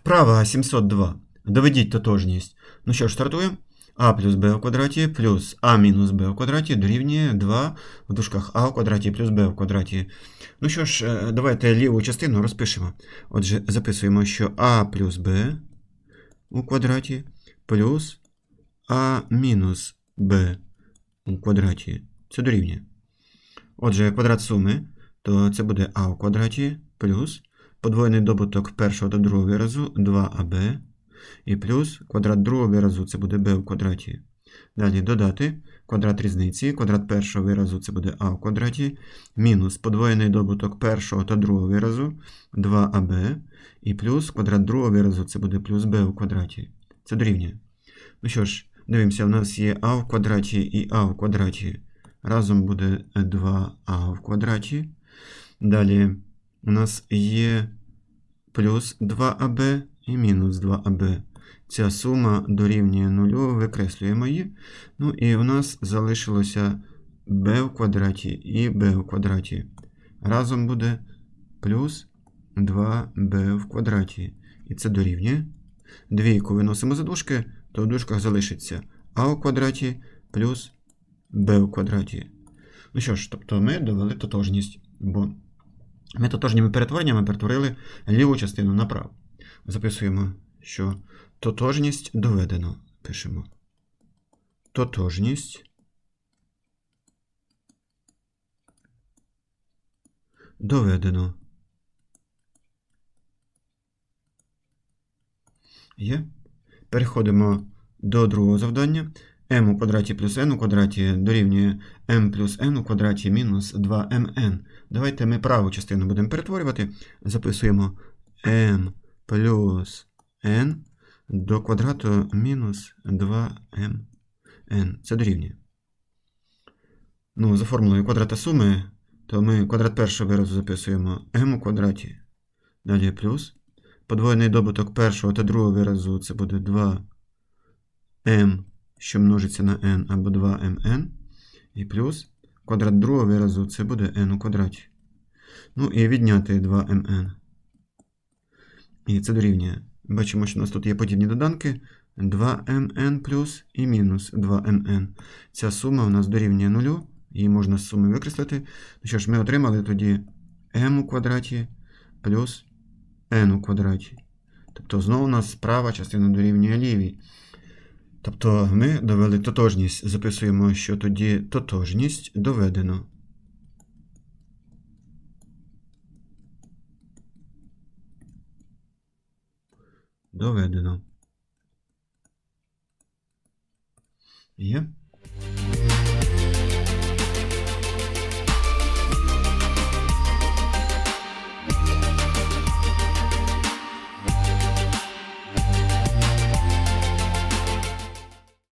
Вправа 702. Доведіть тотожність. Ну що ж, стартуємо. А плюс b в квадраті плюс а мінус b в квадраті дорівнює 2 в дужках а в квадраті плюс b в квадраті. Ну що ж, е, давайте ліву частину розпишемо. Отже, записуємо, що а плюс b у квадраті плюс а мінус b у квадраті. Це дорівнює. Отже, квадрат суми, то це буде а у квадраті плюс подвоєний добуток першого та другого виразу 2аб і плюс квадрат другого виразу це буде b в квадраті. Далі додати квадрат різниці, квадрат першого виразу це буде а в квадраті, мінус подвоєний добуток першого та другого виразу 2аб, і плюс квадрат другого виразу це буде плюс b в квадраті. Це дорівнює. Ну що ж, дивимося, у нас є а в квадраті і а в квадраті. Разом буде 2а в квадраті. Далі у нас є плюс 2аб і мінус 2аб. Ця сума дорівнює 0, викреслюємо її. Ну і у нас залишилося b в квадраті і b в квадраті. Разом буде плюс 2b в квадраті. І це дорівнює. Двійку виносимо за дужки, то в дужках залишиться а в квадраті плюс b в квадраті. Ну що ж, тобто ми довели тотожність, бо ми тотожніми перетвореннями перетворили ліву частину на праву. Записуємо, що тотожність доведено. Пишемо. Тотожність доведено. Є. Переходимо до другого завдання. M у квадраті плюс n у квадраті дорівнює m плюс n у квадраті мінус 2mn. Давайте ми праву частину будемо перетворювати. Записуємо m плюс n до квадрату мінус 2mn. Це дорівнює. Ну, за формулою квадрата суми, то ми квадрат першого виразу записуємо m у квадраті. Далі плюс. Подвоєний добуток першого та другого виразу це буде 2m, що множиться на n або 2mn. І плюс квадрат другого виразу це буде n у квадраті. Ну і відняти 2mn. І це дорівнює. Бачимо, що у нас тут є подібні доданки. 2mn плюс і мінус 2mn. Ця сума у нас дорівнює 0. Її можна з суми викреслити. Ну що ж, ми отримали тоді m у квадраті плюс n у квадраті. Тобто знову у нас права частина дорівнює лівій. Тобто ми довели тотожність. Записуємо, що тоді тотожність доведено. Доведено. Є.